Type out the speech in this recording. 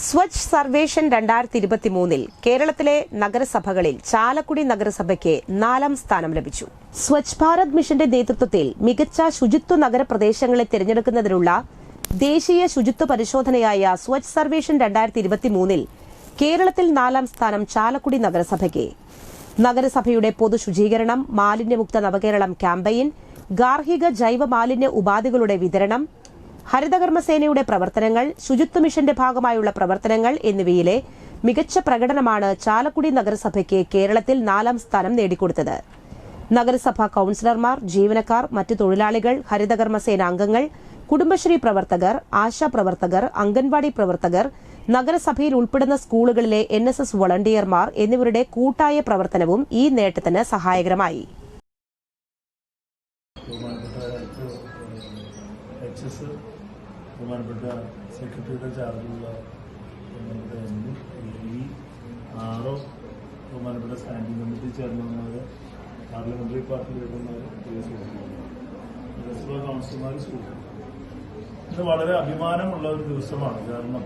സ്വച്ഛ് സർവേഷൻ രണ്ടായിരത്തി ഇരുപത്തി മൂന്നിൽ കേരളത്തിലെ നഗരസഭകളിൽ ചാലക്കുടി നഗരസഭയ്ക്ക് നാലാം സ്ഥാനം ലഭിച്ചു. സ്വച്ഛ് ഭാരത് മിഷന്റെ നേതൃത്വത്തിൽ മികച്ച ശുചിത്വ നഗരപ്രദേശങ്ങളെ തിരഞ്ഞെടുക്കുന്നതിനുള്ള ദേശീയ ശുചിത്വ പരിശോധനയായ സ്വച്ഛ് സർവേഷൻ രണ്ടായിരത്തി ഇരുപത്തി മൂന്നിൽ കേരളത്തിൽ നാലാം സ്ഥാനം ചാലക്കുടി നഗരസഭയ്ക്ക്. നഗരസഭയുടെ പൊതു ശുചീകരണം മാലിന്യമുക്ത നവകേരളം ക്യാമ്പയിൻ ഗാർഹിക ജൈവ മാലിന്യ ഉപാധികളുടെ വിതരണം ഹരിതകർമ്മസേനയുടെ പ്രവർത്തനങ്ങൾ ശുചിത്വ മിഷന്റെ ഭാഗമായുള്ള പ്രവർത്തനങ്ങൾ എന്നിവയിലെ മികച്ച പ്രകടനമാണ് ചാലക്കുടി നഗരസഭയ്ക്ക് കേരളത്തിൽ നാലാം സ്ഥാനം നേടിക്കൊടുത്തത്. നഗരസഭാ കൌൺസിലർമാർ ജീവനക്കാർ മറ്റു തൊഴിലാളികൾ ഹരിതകർമ്മസേന അംഗങ്ങൾ കുടുംബശ്രീ പ്രവർത്തകർ ആശാ പ്രവർത്തകർ അംഗൻവാടി പ്രവർത്തകർ നഗരസഭയിൽ ഉൾപ്പെടുന്ന സ്കൂളുകളിലെ എൻ എസ് എസ് വളണ്ടിയർമാർ എന്നിവരുടെ കൂട്ടായ പ്രവർത്തനവും ഈ നേട്ടത്തിന് സഹായകരമായി. ബഹുമാനപ്പെട്ട എച്ച് എസ് ബഹുമാനപ്പെട്ട സെക്രട്ടറിയുടെ ചാർജുള്ള നമ്മുടെ എം ഇ ആറോ ബഹുമാനപ്പെട്ട സ്റ്റാൻഡിംഗ് കമ്മിറ്റി ചെയർമാൻമാർ പാർലമെന്ററി പാർട്ടി ലീഡർമാർ കൗൺസിലർമാർ സ്കൂൾ ഇത് വളരെ അഭിമാനമുള്ള ഒരു ദിവസമാണ്. കാരണം